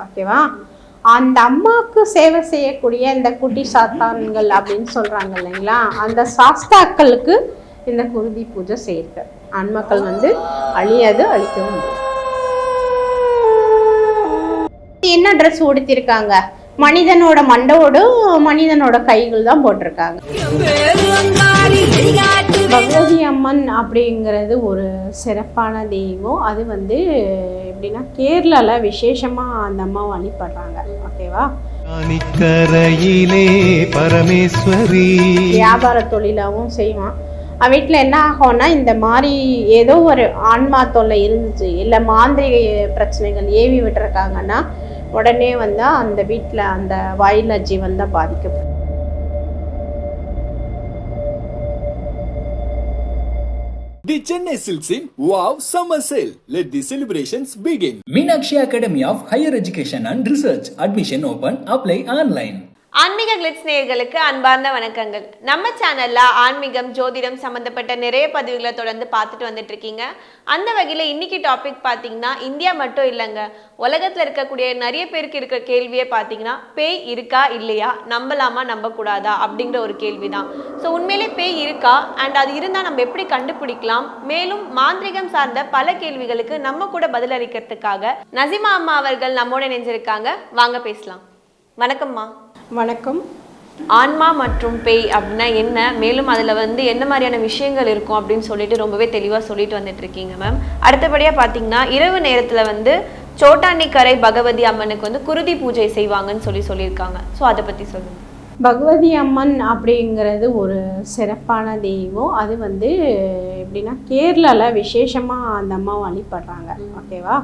ஓகேவா? அந்த அம்மாவுக்கு சேவை செய்யக்கூடிய இந்த குட்டி சாத்தான்கள் அப்படின்னு சொல்றாங்க இல்லைங்களா? அந்த சாஸ்தாக்களுக்கு இந்த குருதி பூஜை செய்யுங்க ஆண்மக்கள் வந்து அழியாது அழிக்கவும் முடியும் என்ன ட்ரெஸ் உடுத்திருக்காங்க? மனிதனோட மண்டோடும் மனிதனோட கைகள் தான் போட்டிருக்காங்க. பகவதி அம்மன் அப்படிங்கிறது ஒரு சிறப்பான தெய்வம். அது வந்து எப்படின்னா கேரளால விசேஷமா அந்த அம்மாவை வழிபடுறாங்க ஓகேவா? பரமேஸ்வரி. வியாபார தொழிலாகவும் செய்வான். அவன் வீட்டில் என்ன ஆகும்னா இந்த மாதிரி ஏதோ ஒரு ஆன்மா தொல்லை இருந்துச்சு இல்லை மாந்திரிக பிரச்சனைகள் ஏவி விட்டுருக்காங்கன்னா உடனே வந்து அந்த வீட்டில் அந்த வாயில ஜீவன் தான் பாதிக்கப்படும். the Chennai Silks in WOW Summer Sale. Let the celebrations begin. Minakshi Academy of Higher Education and Research. Admission open. Apply online. ஆன்மீக கிளிட்ஸ் நேயர்களுக்கு அன்பார்ந்த வணக்கங்கள். நம்ம சேனல்ல ஆன்மீகம் ஜோதிடம் சம்பந்தப்பட்ட நிறைய பதிவுகளை தொடர்ந்து பார்த்துட்டு வந்துட்டு இருக்கீங்க அந்த வகையில இன்னைக்கு டாபிக் பார்த்தீங்கன்னா இந்தியா மட்டும் இல்லைங்க. உலகத்துல இருக்கக்கூடிய நிறைய பேருக்கு இருக்கிற கேள்வியே பார்த்தீங்கன்னா பேய் இருக்கா இல்லையா? நம்பலாமா நம்பக்கூடாதா? அப்படிங்கிற ஒரு கேள்விதான். ஸோ உண்மையிலே பேய் இருக்கா? அண்ட் அது இருந்தால் நம்ம எப்படி கண்டுபிடிக்கலாம்? மேலும் மாந்திரிகம் சார்ந்த பல கேள்விகளுக்கு நம்ம கூட பதிலளிக்கிறதுக்காக நசிமா அம்மா அவர்கள் நம்மோட இணைஞ்சிருக்காங்க. வாங்க பேசலாம். வணக்கம்மா. வணக்கம். ஆன்மா மற்றும் பேய் அப்படின்னா என்ன? மேலும் அதில் வந்து என்ன மாதிரியான விஷயங்கள் இருக்கும் அப்படின்னு சொல்லிட்டு ரொம்பவே தெளிவாக சொல்லிட்டு வந்துட்டு இருக்கீங்க மேம் அடுத்தபடியாக பார்த்தீங்கன்னா இரவு நேரத்தில் வந்து சோட்டானிக்கரை பகவதி அம்மனுக்கு வந்து குருதி பூஜை செய்வாங்கன்னு சொல்லி சொல்லியிருக்காங்க. ஸோ அதை பற்றி சொல்லுங்க. பகவதி அம்மன் அப்படிங்கிறது ஒரு சிறப்பான தெய்வம். அது வந்து எப்படின்னா கேரளால விசேஷமா அந்த அம்மாவை வழிபடுறாங்க. ஓகேவா?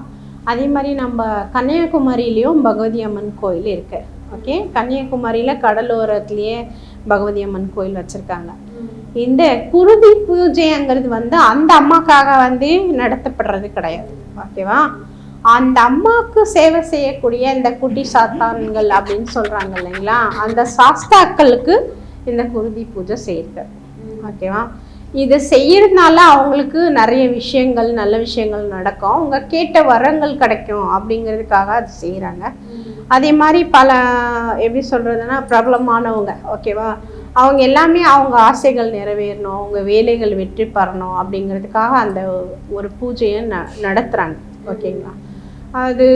அதே மாதிரி நம்ம கன்னியாகுமரியிலையும் பகவதி அம்மன் கோயில் இருக்கு. ஓகே கன்னியாகுமரியில கடலோரத்துலேயே பகவதி அம்மன் கோயில் வச்சிருக்காங்க. இந்த குருதி பூஜைங்கிறது வந்து அந்த அம்மாக்காக வந்து நடத்தப்படுறது கிடையாது. ஓகேவா அந்த அம்மாவுக்கு சேவை செய்யக்கூடிய இந்த குட்டி சாத்தான்கள் அப்படின்னு சொல்றாங்க இல்லைங்களா? அந்த சாஸ்தாக்களுக்கு இந்த குருதி பூஜை செய்யுங்க ஓகேவா இதை செய்யறதுனால அவங்களுக்கு நிறைய விஷயங்கள் நல்ல விஷயங்கள் நடக்கும். அவங்க கேட்ட வரங்கள் கிடைக்கும் அப்படிங்கிறதுக்காக அது செய்கிறாங்க அதே மாதிரி பல எப்படி சொல்கிறதுனா பிரபலமானவங்க ஓகேவா? அவங்க எல்லாமே அவங்க ஆசைகள் நிறைவேறணும் அவங்க வேலைகள் வெற்றி பெறணும் அப்படிங்கிறதுக்காக அந்த ஒரு பூஜையை ந நடத்துகிறாங்க ஓகேங்களா? அது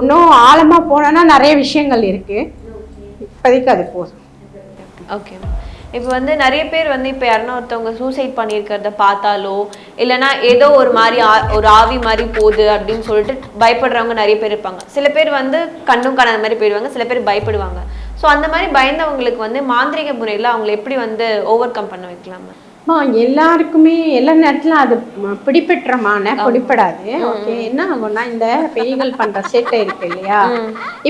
இன்னும் ஆழமாக போனோன்னா நிறைய விஷயங்கள் இருக்குது இப்போதைக்கு அது போதும். ஓகே. இப்போ வந்து நிறைய பேர் வந்து இப்போ யாருன்னா ஒருத்தவங்க சூசைட் பண்ணியிருக்கிறத பார்த்தாலோ இல்லைன்னா ஏதோ ஒரு மாதிரி ஒரு ஆவி மாதிரி போகுது அப்படின்னு சொல்லிட்டு பயப்படுறவங்க நிறைய பேர் இருப்பாங்க. சில பேர் வந்து கண்ணும் காணாத மாதிரி போயிடுவாங்க சில பேர் பயப்படுவாங்க. ஸோ அந்த மாதிரி பயந்தவங்களுக்கு வந்து மாந்திரிக முறையில் அவங்களை எப்படி வந்து ஓவர் கம் பண்ண வைக்கலாம்? எல்லாருக்குமே எல்லா நேரத்திலும் அது பிடிபட்டுறமான பிடிப்படாது ஓகே என்ன ஆகும்னா இந்த பேய்கள் பண்ற சேட்டை இருக்கு இல்லையா?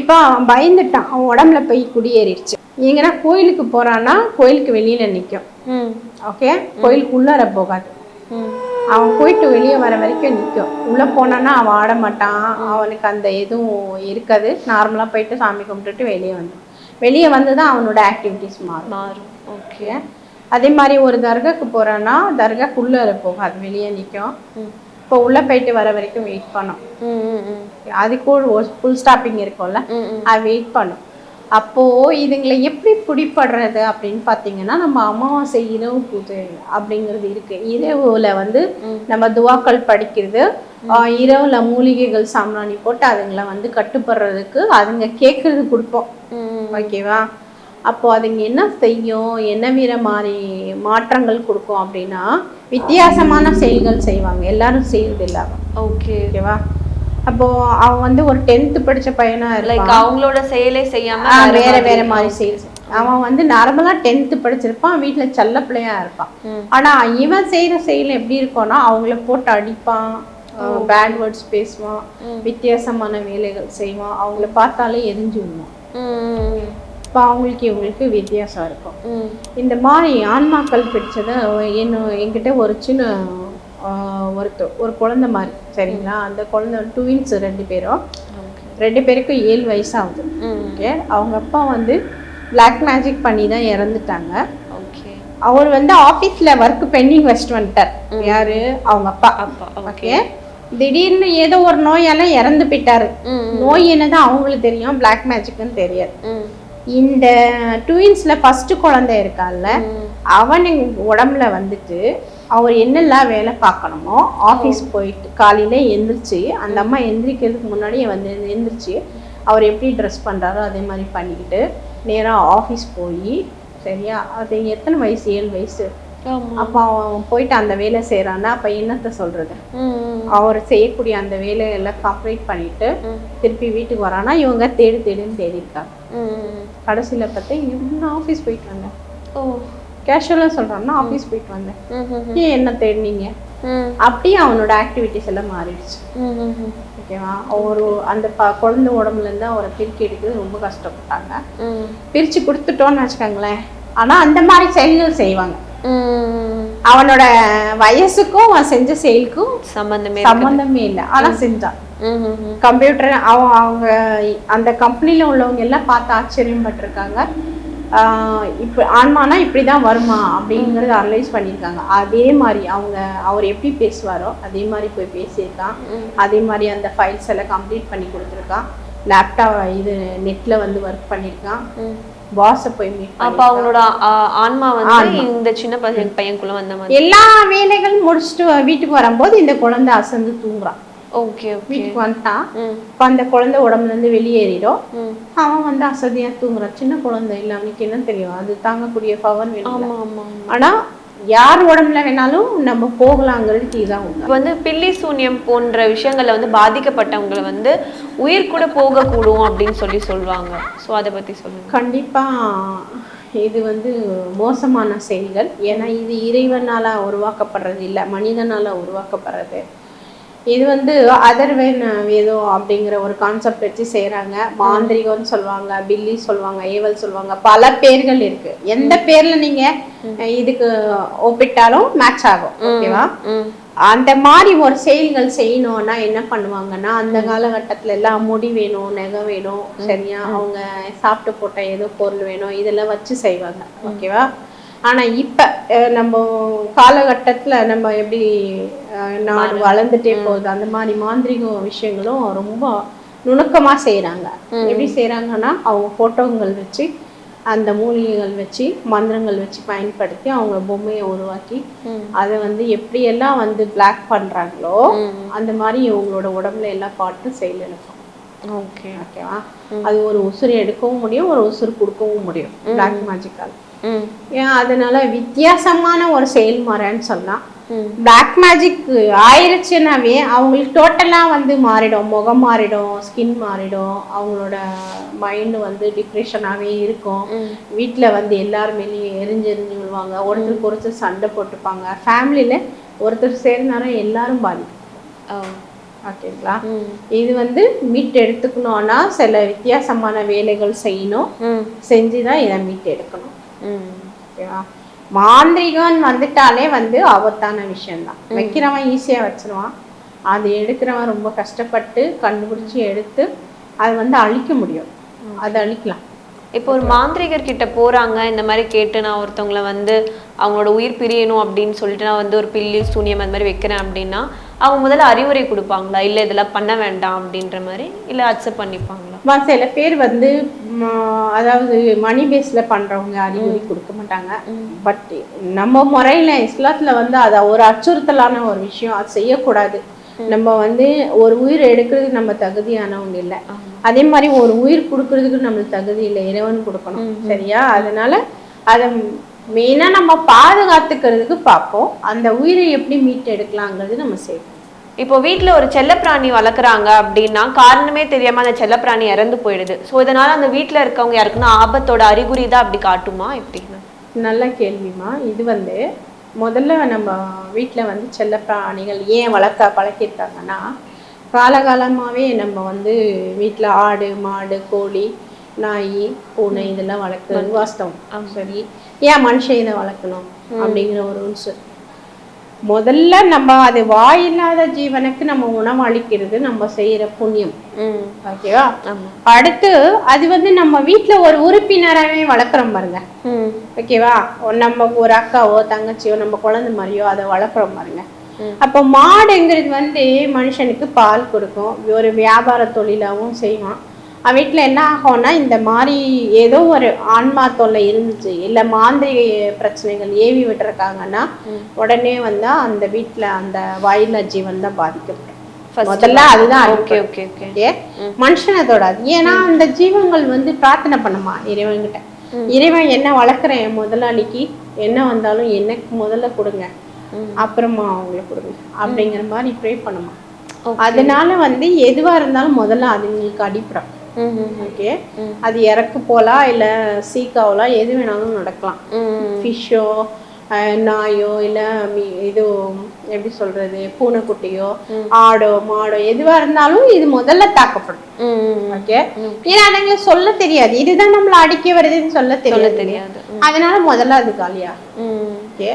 இப்போ அவன் பயந்துட்டான் அவன் உடம்புல போய் குடியேறிடுச்சு. எங்கன்னா கோயிலுக்கு போறான்னா கோயிலுக்கு வெளியில நிற்கும் ஓகே கோயிலுக்கு உள்ளார போகாது. அவன் போயிட்டு வெளியே வர வரைக்கும் நிற்கும் உள்ளே போனான்னா அவன் ஆட மாட்டான். அவனுக்கு அந்த எதுவும் இருக்காது. நார்மலாக போயிட்டு சாமி கும்பிட்டுட்டு வெளியே வந்துடும் வெளியே வந்து தான் அவனோட ஆக்டிவிட்டிஸ் மாறும். மாறும். ஓகே அதே மாதிரி ஒரு தர்காக்கு போறான்னா தர்காக்குள்ள போகாது. வெளியே நிற்கும் இப்போ உள்ள போயிட்டு வர வரைக்கும் வெயிட் பண்ணும். அதுக்கு ஒரு ஃபுல் ஸ்டாப்பிங் இருக்கும்ல. அது வெயிட் பண்ணும். அப்போ இதுங்களை எப்படி பிடிப்படுறது அப்படின்னு பார்த்தீங்கன்னா நம்ம அமாவாசை இரவு பூஜை அப்படிங்கிறது இருக்கு. இரவுல வந்து நம்ம துவாக்கள் படிக்கிறது இரவுல மூலிகைகள் சாம்பிராணி போட்டு அதுங்களை வந்து கட்டுப்படுறதுக்கு அதுங்க கேட்கறது கொடுப்போம். ஓகேவா? அப்போ அதுங்க என்ன செய்யும் என்ன வீர மாதிரி மாற்றங்கள் கொடுக்கும் அப்படின்னா வித்தியாசமான செயல்கள் செய்வாங்க. எல்லாரும் செய்யறது இல்லாம ஓகே. ஓகேவா? அப்போ அவன் வந்து ஒரு டென்த் படிச்ச பையனா லைக் அவங்களோட செயலே செய்யாம வேற வேற மாதிரி செயல் செய்- அவன் வந்து நார்மலா டென்த் படிச்சிருப்பான் வீட்ல செல்ல பிள்ளையா இருப்பான். ஆனா இவன் செய்யற செயல் எப்படி இருக்கும்னா அவங்கள போட்டு அடிப்பான். பேட் வேர்ட்ஸ் பேசுவான். வித்தியாசமான வேலைகள் செய்வான். அவங்கள பார்த்தாலே எரிஞ்சு விடுவான் இப்போ அவங்களுக்கு இவங்களுக்கு வித்தியாசம் இருக்கும். இந்த மாதிரி ஆன்மாக்கள் பிடிச்சது என்ன என்கிட்ட ஒரு சின்ன ஒருத்த ஒரு குழந்தை மாதிரி சரிங்களா? அந்த குழந்தை ட்வின்ஸ் ரெண்டு பேரும். ரெண்டு பேருக்கும் ஏழு வயசாகுது. ம். ஓகே? அவங்க அப்பா வந்து பிளாக் மேஜிக் பண்ணி தான் இறந்துட்டாங்க. ஓகே. அவர் வந்து ஆஃபீஸில் ஒர்க் பெண்டிங் வச்சுட்டு வந்துட்டார். யாரு? அவங்க அப்பா. அப்பா, ஓகே. திடீர்னு ஏதோ ஒரு நோயால இறந்து போயிட்டாரு. நோய் என்னதான் அவங்களுக்கு தெரியும் பிளாக் மேஜிக்னு தெரியாது. இந்த ட்வின்ஸ்ல ஃபர்ஸ்ட் குழந்தை இருக்கான்ல அவன் உடம்புல வந்துட்டு அவர் என்னெல்லாம் வேலை பார்க்கணுமோ ஆஃபீஸ் போயிட்டு காலையில எந்திரிச்சு அந்த அம்மா எந்திரிக்கிறதுக்கு முன்னாடியே வந்து எந்திரிச்சு அவர் எப்படி ட்ரெஸ் பண்றாரோ அதே மாதிரி பண்ணிக்கிட்டு நேராக ஆஃபீஸ் போய் சரியா? அது எத்தனை வயசு? ஏழு வயசு. அப்போ அவன் போயிட்டு அந்த வேலை செய்கிறான்னா அப்போ என்னத்த சொல்றது? அவர் செய்யக்கூடிய அந்த வேலையெல்லாம் கம்ப்ளீட் பண்ணிட்டு திருப்பி வீட்டுக்கு வரானா இவங்க தேடு தேடுன்னு தேடி இருக்காங்க கடைசியில பார்த்தா நான் ஆஃபீஸ் போயிட்டு வந்தேன் ஓ. கேஷுவலாக சொல்கிறான்னா ஆஃபீஸ் போயிட்டு வந்தேன். ஏன் என்ன தேடினீங்க? அப்படியே அவனோட ஆக்டிவிட்டிஸ் எல்லாம் மாறிடுச்சு. ஓகேவா ஒரு அந்த ப குழந்தை உடம்புல இருந்து அவரை பிரிக்க எடுக்கிறது ரொம்ப கஷ்டப்பட்டாங்க. பிரிச்சு கொடுத்துட்டோம்னு வச்சுக்கோங்களேன். ஆனா அந்த மாதிரி செயல்கள் செய்வாங்க. அவனோட வயசுக்கும் அவன் செஞ்ச செயலுக்கும் சம்பந்தமே சம்பந்தமே இல்லை. ஆனா செஞ்சான். கம்ப்யூட்டர் அவங்க அந்த கம்பெனில உள்ளவங்க எல்லாம் பார்த்து ஆச்சரியப்பட்டிருக்காங்க. ஆஹ் இப்ப ஆன்மானா இப்படிதான் வருமா அப்படிங்கறத அனலைஸ் பண்ணியிருக்காங்க அதே மாதிரி அவங்க அவர் எப்படி பேசுவாரோ அதே மாதிரி போய் பேசியிருக்கான். அதே மாதிரி அந்த ஃபைல்ஸ் எல்லாம் கம்ப்ளீட் பண்ணி கொடுத்துருக்கான். லேப்டாப் இது நெட்ல வந்து ஒர்க் பண்ணியிருக்கான் பாஸை போய் மீட் அப்ப அவங்களோட ஆன்மா வந்து இந்த சின்ன பையன் பையனுக்குள்ள வந்த மாதிரி. எல்லா வேலைகளும் முடிச்சுட்டு வீட்டுக்கு வரும்போது இந்த குழந்தை அசந்து தூங்குறான். வீட்டுக்கு வந்துட்டான் இப்போ அந்த குழந்தை உடம்புல இருந்து வெளியேறிடும் அவன் வந்து அசதியா தூங்குறான் சின்ன குழந்தை இல்லை. அவனுக்கு என்ன தெரியும். அது தாங்கக்கூடிய பவர் வேணும் ஆனா யார் உடம்புல வேணாலும் நம்ம போகலாங்கிறதுக்கு இதுதான் உண்மை. இப்ப வந்து பில்லி சூன்யம் போன்ற விஷயங்கள்ல வந்து பாதிக்கப்பட்டவங்களை வந்து உயிர் கூட போகக்கூடும் அப்படின்னு சொல்லி சொல்லுவாங்க சோ அதை பத்தி சொல்லுங்க. கண்டிப்பா இது வந்து மோசமான செயல்கள். ஏன்னா இது இறைவனால உருவாக்கப்படுறது இல்லை. மனிதனால உருவாக்கப்படுறது. இது வந்து அதர்வேன் ஏதோ அப்படிங்கிற ஒரு கான்செப்ட் வச்சு செய்றாங்க. மாந்திரிகம்னு சொல்லுவாங்க பில்லி சொல்லுவாங்க ஏவல் சொல்லுவாங்க. பல பேர்கள் இருக்கு. எந்த பேர்ல நீங்க இதுக்கு ஒப்பிட்டாலும் மேட்ச் ஆகும். ஓகேவா? அந்த மாதிரி ஒரு செயல்கள் செய்யணும்னா என்ன பண்ணுவாங்கன்னா அந்த காலகட்டத்துல எல்லாம் முடி வேணும் நகை வேணும் சரியா? அவங்க சாப்பிட்டு போட்ட ஏதோ பொருள் வேணும் இதெல்லாம் வச்சு செய்வாங்க. ஓகேவா? ஆனா இப்ப நம்ம காலகட்டத்துல நம்ம எப்படி நாடு வளர்ந்துட்டே போகுது அந்த மாதிரி மாந்திரிக விஷயங்களும் ரொம்ப நுணுக்கமா செய்றாங்க. எப்படி செய்றாங்கன்னா அவங்க போட்டோங்கள் வச்சு அந்த மூலிகைகள் வச்சு மந்திரங்கள் வச்சு பயன்படுத்தி அவங்க பொம்மையை உருவாக்கி அதை வந்து எப்படியெல்லாம் வந்து பிளாக் பண்றாங்களோ அந்த மாதிரி இவங்களோட உடம்புல எல்லா பாட்டும் செயல் இருக்கும் ஓகே. ஓகேவா? அது ஒரு உசுறு எடுக்கவும் முடியும் ஒரு உசுறு கொடுக்கவும் முடியும். பிளாக் மேஜிக்கால் அதனால வித்தியாசமான ஒரு செயல்முறைன்னு சொல்லலாம். பிளாக் மேஜிக் ஆயிருச்சுனாவே அவங்களுக்கு டோட்டலாக வந்து மாறிடும். முகம் மாறிடும் ஸ்கின் மாறிடும். அவங்களோட மைண்டு வந்து டிப்ரெஷனாகவே இருக்கும். வீட்டில் வந்து எல்லாரும் மேலேயும் எரிஞ்சு எரிஞ்சு விழுவாங்க. ஒருத்தருக்கு ஒருத்தர் சண்டை போட்டுப்பாங்க. ஃபேமிலியில் ஒருத்தர் சேர்ந்தாலும் எல்லாரும் பாதிக்கும் ஓகேங்களா? இது வந்து மீட் எடுத்துக்கணும்னா சில வித்தியாசமான வேலைகள் செய்யணும். செஞ்சு தான் இதை மீட் எடுக்கணும். மாந்திரிகன் வந்துட்டாலே வந்து ஆபத்தான விஷயம்தான். வைக்கிறவன் ஈஸியாக வச்சிருவான். அது எடுக்கிறவன் ரொம்ப கஷ்டப்பட்டு கண்டுபிடிச்சி எடுத்து அதை வந்து அழிக்க முடியும். அதை அழிக்கலாம். இப்போ ஒரு மாந்திரிகர் கிட்ட போறாங்க இந்த மாதிரி கேட்டு நான் ஒருத்தவங்கள வந்து அவங்களோட உயிர் பிரியணும் அப்படின்னு சொல்லிட்டு நான் வந்து ஒரு பில்லி சூனியம் அந்த மாதிரி வைக்கிறேன் அப்படின்னா அவங்க முதல்ல அறிவுரை கொடுப்பாங்களா? இல்ல இதெல்லாம் பண்ண வேண்டாம் அப்படின்ற மாதிரி? இல்ல அக்செப்ட் பண்ணிப்பாங்களா? மா சில பேர் வந்து அதாவது மணி பேஸில் பண்ணுறவங்க அறிகுறி கொடுக்க மாட்டாங்க. பட் நம்ம முறையில் இஸ்லாத்தில் வந்து அதை ஒரு அச்சுறுத்தலான ஒரு விஷயம். அது செய்யக்கூடாது. நம்ம வந்து ஒரு உயிர் எடுக்கிறதுக்கு நம்ம தகுதியானவங்க இல்லை. அதே மாதிரி ஒரு உயிர் கொடுக்கறதுக்கு நம்மளுக்கு தகுதி இல்லை. இறைவன் கொடுக்கணும். சரியா? அதனால அதை மெயினாக நம்ம பாதுகாத்துக்கிறதுக்கு பார்ப்போம். அந்த உயிரை எப்படி மீட்டு எடுக்கலாங்கிறது நம்ம செய்வோம். இப்போ வீட்ல ஒரு செல்லப்பிராணி வளர்க்குறாங்க அப்படின்னா காரணமே தெரியாம அந்த செல்லப்பிராணி இறந்து போயிடுது. ஸோ இதனால அந்த வீட்ல இருக்கவங்க யாருக்குன்னா ஆபத்தோட அறிகுறி தான் அப்படி காட்டுமா எப்படின்னு நல்ல கேள்விமா இது வந்து முதல்ல நம்ம வீட்டில் வந்து செல்ல பிராணிகள் ஏன் வளர்க்க பழக்கியிருக்காங்கன்னா காலகாலமாகவே நம்ம வந்து வீட்டில் ஆடு மாடு கோழி நாய் பூனை இதெல்லாம் வளர்க்குறது வாஸ்தவம். சரி. ஏன் மனுஷன் இதை வளர்க்கணும் அப்படிங்கிற ஒரு ரூல்ஸ் முதல்ல நம்ம அது வாயில்லாத ஜீவனுக்கு நம்ம உணவு அளிக்கிறது நம்ம செய்யற புண்ணியம். ஓகேவா? அடுத்து அது வந்து நம்ம வீட்ல ஒரு உறுப்பினராகவே வளர்க்குறோம் பாருங்க. ஓகேவா? நம்ம ஒரு அக்காவோ தங்கச்சியோ நம்ம குழந்தை மாதிரியோ அதை வளர்க்குறோம் பாருங்க. அப்போ மாடுங்கிறது வந்து மனுஷனுக்கு பால் கொடுக்கும். ஒரு வியாபார தொழிலாகவும் செய்வான். வீட்டில் என்ன ஆகும்னா இந்த மாதிரி ஏதோ ஒரு ஆன்மா தொல்லை இருந்துச்சு. இல்லை மாந்திரிக பிரச்சனைகள் ஏவி விட்டுருக்காங்கன்னா உடனே வந்தா அந்த வீட்டில் அந்த வாயிலா ஜீவன் தான் பாதிக்கப்படும். முதல்ல அதுதான் ஓகே. Okay okay. மனுஷனை தொடாது. ஏன்னா அந்த ஜீவங்கள் வந்து பிரார்த்தனை பண்ணுமா இறைவன்கிட்ட? இறைவன் என்ன வளர்க்குறேன் முதலாளிக்கு என்ன வந்தாலும் எனக்கு முதல்ல கொடுங்க. அப்புறமா அவங்களுக்கு கொடுங்க. அப்படிங்கிற மாதிரி ப்ரே பண்ணுமா. அதனால வந்து எதுவா இருந்தாலும் முதல்ல அதுங்களுக்கு அடிப்படும் ஓகே அது இறக்கு போலாம் இல்ல சீக்காவலாம் எது வேணாலும் நடக்கலாம். ஃபிஷ்ஷோ நாயோ இல்ல மீ- இது எப்படி சொல்றது பூனைக்குட்டியோ ஆடோ மாடோ எதுவா இருந்தாலும் இது முதல்ல தாக்கப்படும். ஓகே ஏன்னா அதுங்களுக்கு சொல்ல தெரியாது. இதுதான் நம்மள அடிக்க வருதுன்னு சொல்ல தெரியாது தெரியாது. அதனால முதல்ல அது காலியா ஓகே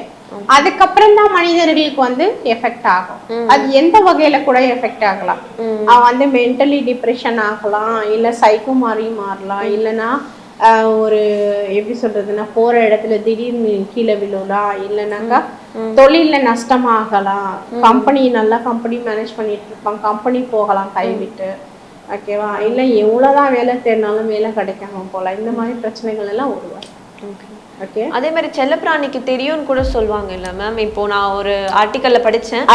அதுக்கப்புறம் தான் மனிதர்களுக்கு வந்து எஃபெக்ட் ஆகும். அது எந்த வகையில கூட எஃபெக்ட் ஆகலாம். அவன் வந்து மென்டலி டிப்ரெஷன் ஆகலாம் இல்ல சைக்கோ மாதிரி மாறலாம் இல்லைன்னா ஒரு எப்படி சொல்றதுன்னா போற இடத்துல திடீர்னு கீழே விழலாம் இல்லைனாக்கா தொழில்ல நஷ்டமாகலாம். கம்பெனி நல்லா கம்பெனி மேனேஜ் பண்ணிட்டு இருப்பான். கம்பெனி போகலாம் கைவிட்டு ஓகேவா இல்ல எவ்வளவுதான் வேலை தேடினாலும் வேலை கிடைக்காம போகலாம். இந்த மாதிரி பிரச்சனைகள் எல்லாம் உருவாகும். ஓகே. அதே மாதிரி செல்லப்பிராணிக்கு தெரியும்னு கூட சொல்லுவாங்க இல்ல மேம் இப்போ நான் ஒரு ஆர்டிக்கல்ல படிச்சேன்.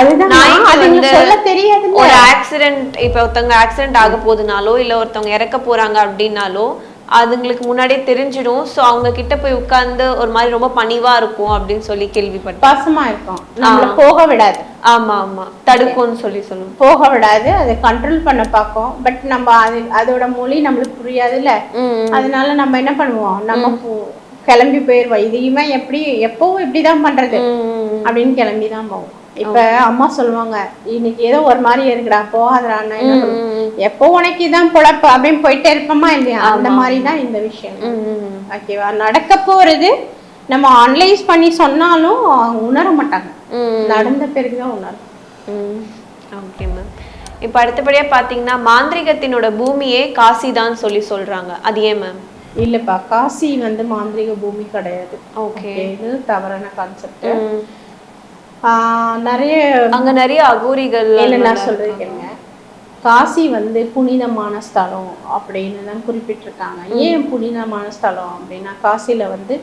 ஒரு ஆக்சிடென்ட் இப்ப ஒருத்தவங்க ஆக்சிடென்ட் ஆக போகுதுனாலோ இல்ல ஒருத்தவங்க இறக்க போறாங்க அப்படின்னாலோ அதுங்களுக்கு முன்னாடியே தெரிஞ்சிடும். சோ அவங்க கிட்ட போய் உட்கார்ந்து ஒரு மாதிரி ரொம்ப பணிவா இருக்கும் அப்படின்னு சொல்லி கேள்விப்பட்டேன். பாசமா இருக்கும் நம்மள போக விடாது. ஆமா ஆமா. தடுக்கும்னு சொல்லி சொல்லுவோம். போக விடாது. அதை கண்ட்ரோல் பண்ண பார்க்கும். பட் நம்ம அது அதோட மொழி நம்மளுக்கு புரியாதுல்ல. அதனால நம்ம என்ன பண்ணுவோம்? நம்ம கிளம்பி போயிருவோம் இதையுமே எப்படி எப்பவும் இப்படிதான் பண்றது. அப்படின்னு கிளம்பி தான் போவோம். இப்ப அம்மா சொல்லுவாங்க இன்னைக்கு ஏதோ ஒரு மாதிரி இருக்குடா போகாதடா எப்போ உனக்கு இதான் பொழப்பு அப்படின்னு போயிட்டே இருப்போமா இல்லையா? அந்த மாதிரி தான் இந்த விஷயம். ஓகேவா? நடக்க போறது நம்ம அனலைஸ் பண்ணி சொன்னாலும் உணர மாட்டாங்க. நடந்த பிறகுதான் உணரும். Okay ma'am. இப்போ அடுத்தபடியா பாத்தீங்கன்னா மாந்திரிகத்தினோட பூமியே காசி தான் சொல்லி சொல்றாங்க. அது ஏன் மேம்? இல்லப்பா காசி வந்து மாந்திரிக பூமி கிடையாது. ஓகே இது தவறான கான்செப்ட் நிறைய அங்க நிறைய அகோரிகள் இல்ல நான் சொல்றேன் கேளுங்க. காசி வந்து புனிதமான ஸ்தலம் அப்படின்னு தான் குறிப்பிட்டிருக்காங்க. ஏன் புனிதமான ஸ்தலம் அப்படின்னா காசியில வந்து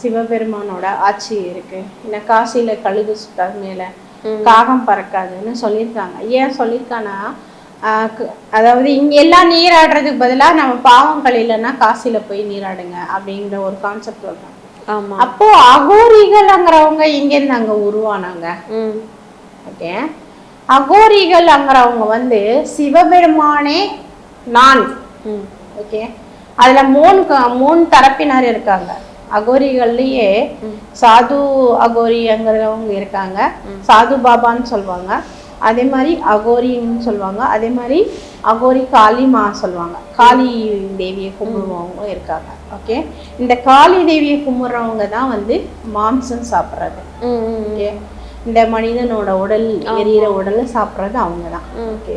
சிவபெருமானோட ஆட்சி இருக்கு. இல்ல காசியில கழுகு சுத்தாது மேல காகம் பறக்காதுன்னு சொல்லியிருக்காங்க. ஏன் சொல்லியிருக்காங்கன்னா அதாவது இங்க எல்லாம் நீராடுறதுக்கு பதிலா நம்ம பாவம் கழிலன்னா காசியில போய் நீராடுங்க அப்படிங்கிற ஒரு கான்செப்ட் ஆமா. அப்போ அகோரிகள்ங்கிறவங்க இங்க இருந்து அங்க உருவானாங்க. ஓகே. அகோரிகள்ங்கிறவங்க வந்து சிவபெருமானே நான். ஓகே. அதுல மூணு மூணு தரப்பினர் இருக்காங்க. அகோரிகள்லயே சாது அகோரிங்கிறவங்க இருக்காங்க. சாது பாபான்னு சொல்லுவாங்க. அதே மாதிரி அகோரின்னு சொல்லுவாங்க. அதே மாதிரி அகோரி காளி மா சொல்லுவாங்க. காளி தேவியை கும்பிடுறவங்க இருக்காங்க. ஓகே இந்த காளி தேவியை கும்பிடுறவங்க தான் வந்து மாம்சம் சாப்பிட்றது. ஓகே இந்த மனிதனோட உடல் எரியிற உடலை சாப்பிட்றது அவங்க தான். ஓகே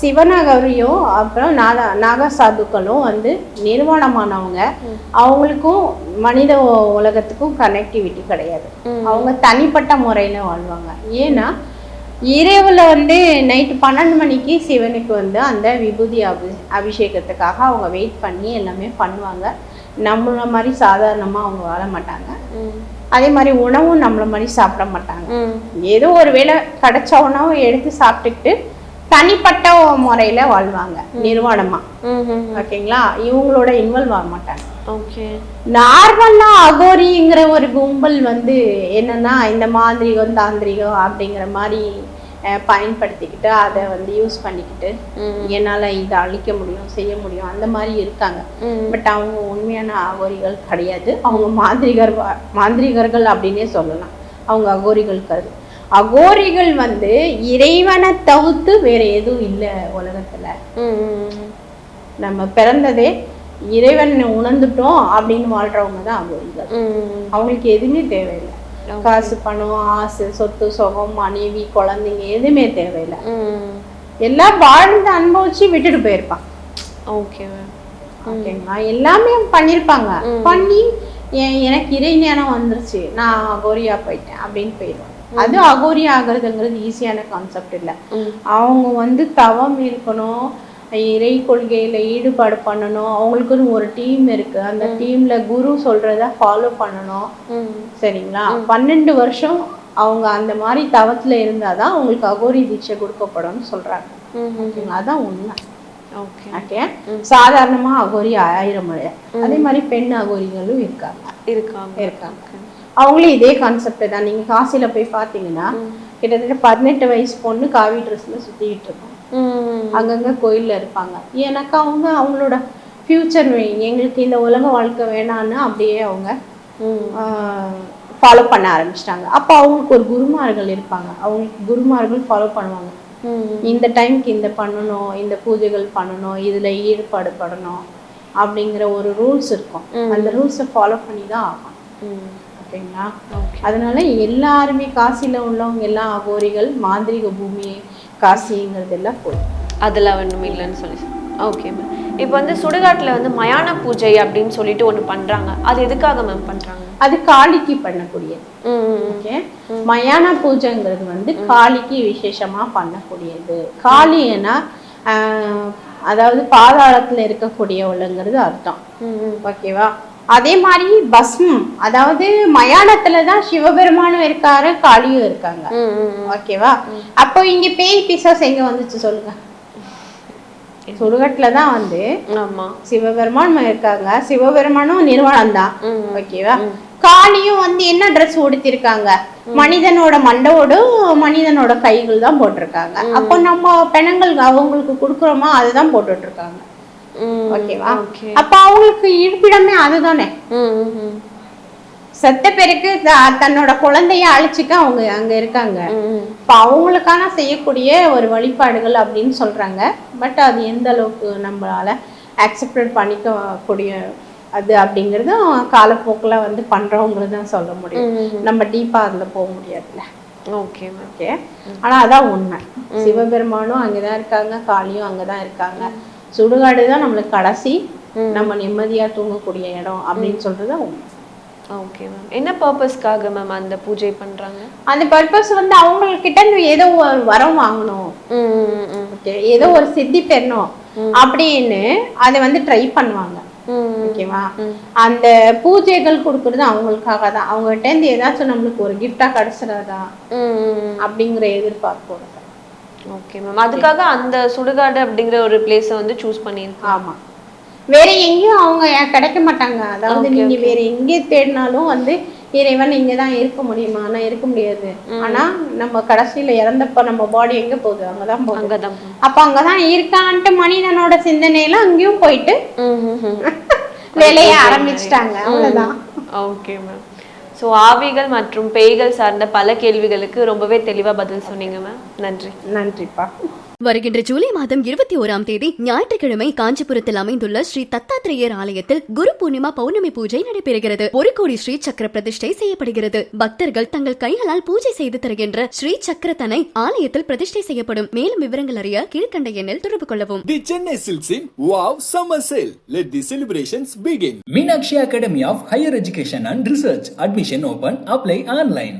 சிவநகரியும் அப்புறம் நாக நாக சாதுக்களும் வந்து நிர்வாணமானவங்க. அவங்களுக்கும் மனித உலகத்துக்கும் கனெக்டிவிட்டி கிடையாது. அவங்க தனிப்பட்ட முறையில வாழ்வாங்க. ஏன்னா இரவுல வந்து நைட்டு பன்னெண்டு மணிக்கு சிவனுக்கு வந்து அந்த விபூதி அபி அபிஷேகத்துக்காக அவங்க வெயிட் பண்ணி எல்லாமே பண்ணுவாங்க. நம்மள மாதிரி சாதாரணமா அவங்க வாழ மாட்டாங்க. அதே மாதிரி உணவும் நம்மள மாதிரி சாப்பிட மாட்டாங்க. ஏதோ ஒரு வேளை கிடைச்ச உணவை எடுத்து சாப்பிட்டுக்கிட்டு தனிப்பட்ட முறையில வாழ்வாங்க நிர்வாணமா. ம் ம் ஓகேங்களா? இவங்களோட இன்வால்வ் ஆக மாட்டாங்க. ஓகே. நார்மலா அகோரிங்கிற ஒரு கும்பல் வந்து என்னன்னா இந்த மாந்திரிகம் தாந்திரிகம் அப்படிங்கிற மாதிரி பயன்படுத்திக்கிட்டு அதை வந்து யூஸ் பண்ணிக்கிட்டு என்னால இதை அழிக்க முடியும் செய்ய முடியும் அந்த மாதிரி இருக்காங்க. பட் அவங்க உண்மையான அகோரிகள் கிடையாது. அவங்க மாந்திரிகர் மாந்திரிகர்கள் அப்படின்னே சொல்லலாம். அவங்க அகோரிகள் கருது அகோரிகள் வந்து இறைவனை தவிர்த்து வேற எதுவும் இல்லை உலகத்துல. நம்ம பிறந்ததே இறைவன் உணர்ந்துட்டோம் அப்படின்னு வாழ்றவங்க தான் அகோரிகள். அவங்களுக்கு எதுவுமே தேவையில்லை. காசு பணம் ஆசை சொத்து சுகம் மனைவி குழந்தைங்க எதுவுமே தேவையில்லை. எல்லாம் வாழ்ந்து அனுபவிச்சு விட்டுட்டு போயிருப்பான். ஓகே ஓகேங்களா? எல்லாமே பண்ணியிருப்பாங்க. பண்ணி எனக்கு இறை ஞானம் வந்துருச்சு. நான் கோரியா போயிட்டேன். அப்படின்னு போயிடுவாங்க. அது அகோரி ஆகிறதுங்கிறது ஈஸியான கான்செப்ட் இல்லை. அவங்க வந்து தவம் இருக்கணும். இறை கொள்கையில ஈடுபாடு பண்ணணும். அவங்களுக்குன்னு ஒரு டீம் இருக்கு. அந்த டீம்ல குரு சொல்றத ஃபாலோ பண்ணணும். சரிங்களா? பன்னெண்டு வருஷம் அவங்க அந்த மாதிரி தவத்துல இருந்தாதான் அவங்களுக்கு அகோரி தீட்சை கொடுக்கப்படும்னு சொல்றாங்க. அதான் உண்மை. ஓகே. ஓகே? சாதாரணமா அகோரி ஆயிரம் முடியாது அதே மாதிரி பெண் அகோரிகளும் இருக்காங்க. இருக்காங்க. இருக்காங்க. அவங்களும் இதே கான்செப்ட் தான். நீங்க காசில போய் பாத்தீங்கன்னா கிட்டத்தட்ட பதினெட்டு வயசு பொண்ணு காவி ட்ரெஸ்ல சுத்திக்கிட்டு இருக்கும். அங்கங்க கோயில்ல இருப்பாங்க. ஏன்னாக்கா அவங்க அவங்களோட ஃபியூச்சர் எங்களுக்கு இந்த உலக வாழ்க்கை வேணான்னு அப்படியே அவங்க ஃபாலோ பண்ண ஆரம்பிச்சிட்டாங்க. அப்போ அவங்களுக்கு ஒரு குருமார்கள் இருப்பாங்க. அவங்களுக்கு குருமார்கள் ஃபாலோ பண்ணுவாங்க. இந்த டைம்க்கு இந்த பண்ணணும் இந்த பூஜைகள் பண்ணணும் இதுல ஈடுபாடு படணும் அப்படிங்கிற ஒரு ரூல்ஸ் இருக்கும். அந்த ரூல்ஸை ஃபாலோ பண்ணி தான் ஆகணும். ஓகேங்களா? அதனால எல்லாருமே காசில உள்ளவங்க எல்லாம் அகோரிகள் மாந்திரிக பூமி காசிங்கிறது எல்லாம் போய் அதெல்லாம் ஒன்றும் இல்லைன்னு சொல்லி. ஓகே மேம் இப்போ வந்து சுடுகாட்டில் வந்து மயான பூஜை அப்படின்னு சொல்லிட்டு ஒன்று பண்ணுறாங்க அது எதுக்காக மேம் பண்ணுறாங்க அது காளிக்கு பண்ணக்கூடியது. ஓகே மயான பூஜைங்கிறது வந்து காளிக்கு விசேஷமா பண்ணக்கூடியது. காளின்னா ஆஹ், அதாவது பாதாளத்துல இருக்கக்கூடியவளுங்கிறது அர்த்தம். ஓகேவா அதே மாதிரி பஸ்மம் அதாவது மயானத்துல தான் சிவபெருமானும் இருக்காரு காளியும் இருக்காங்க. ஓகேவா? அப்போ இங்க பேய் பிசாஸ் எங்க வந்துச்சு சொல்லுங்க? சுடுகாட்டுல தான் வந்து சிவபெருமான் இருக்காங்க. சிவபெருமானும் நிறுவனம் தான். ஓகேவா? காளியும் வந்து என்ன ட்ரெஸ் உடுத்திருக்காங்க? மனிதனோட மண்டோடும் மனிதனோட கைகள் தான் போட்டிருக்காங்க. அப்போ நம்ம பெணங்கள் அவங்களுக்கு கொடுக்குறோமா? அதுதான் போட்டுட்டு இருக்காங்க. ஓகேவா? அப்ப அவங்களுக்கு இருப்பிடமே அதுதானே? செத்த பேருக்கு தன்னோட குழந்தைய அழிச்சுக்க அவங்க அங்க இருக்காங்க. இப்ப அவங்களுக்கான செய்யக்கூடிய ஒரு வழிபாடுகள் அப்படின்னு சொல்றாங்க. பட் அது எந்த அளவுக்கு நம்மளால அக்செப்டட் பண்ணிக்க கூடிய அது அப்படிங்கறது காலப்போக்குல வந்து பண்றவங்களுக்கு தான் சொல்ல முடியும். நம்ம டீப்பா அதுல போக முடியாதுல்ல. Okay okay? ஆனா அதான் உண்மை. சிவபெருமானும் அங்கதான் இருக்காங்க காளியும் அங்கதான் இருக்காங்க. சுடுகாடு தான் நம்மளுக்கு கடைசி நம்ம நிம்மதியா தூங்கக்கூடிய இடம் அப்படின்னு சொல்றது உண்மை. Okay ma'am. என்ன பர்பஸ்க்காக மேம் அந்த பூஜை பண்ணுறாங்க அந்த பர்பஸ் வந்து அவங்கக்கிட்ட ஏதோ ஒரு வரம் வாங்கணும். ஓகே ஏதோ ஒரு சித்தி பெறணும் அப்படின்னு அதை வந்து ட்ரை பண்ணுவாங்க. ஓகேவா? அந்த பூஜைகள் கொடுக்கறது அவங்களுக்காக தான். அவங்ககிட்ட இருந்து ஏதாச்சும் நம்மளுக்கு ஒரு கிஃப்டா கிடைச்சிடாதா அப்படிங்கிற எதிர்பார்ப்போட. ஓகே மேம் அதுக்காக அந்த சுடுகாடு அப்படிங்கிற ஒரு பிளேஸை வந்து சூஸ் பண்ணியிருக்கோம் ஆமா. வேற எங்கேயும் அவங்க கிடைக்க மாட்டாங்க? அதாவது நீங்க வேற எங்கே தேடினாலும் வந்து இறைவன் இங்க தான் இருக்க முடியுமா? ஆனா இருக்க முடியாது. ஆனா நம்ம கடைசியில இறந்தப்ப நம்ம பாடி எங்க போகுது? அங்கதான் போகுது. அங்கே தான் அப்ப அங்கதான் இருக்கான்ட்டு மனிதனோட சிந்தனையில அங்கேயும் போயிட்டு வேலைய ஆரம்பிச்சிட்டாங்க. அவ்வளவுதான். ஓகே மேம் ஸோ ஆவிகள் மற்றும் பேய்கள் சார்ந்த பல கேள்விகளுக்கு ரொம்பவே தெளிவாக பதில் சொன்னீங்க மேம் நன்றி. நன்றிப்பா. வருகின்ற ஜூலை மாதம் இருபத்தி ஓராம் தேதி ஞாயிற்றுக்கிழமை காஞ்சிபுரத்தில் அமைந்துள்ள ஸ்ரீ தத்தாத்திரேயர் ஆலயத்தில் குரு பூர்ணிமா பௌர்ணமி பூஜை நடைபெறுகிறது ஒரு கோடி ஸ்ரீ சக்கர பிரதிஷ்டை செய்யப்படுகிறது பக்தர்கள் தங்கள் கைகளால் பூஜை செய்து தருகின்ற ஸ்ரீ சக்கரத்தனை ஆலயத்தில் பிரதிஷ்டை செய்யப்படும் மேலும் விவரங்கள் அறிய கீழ்கண்ட எண்ணில் தொடர்பு கொள்ளவும் The Chennai Silks in Wow Summer Sale. Let the celebrations begin. Meenakshi Academy of Higher Education and Research. Admission open. Apply online.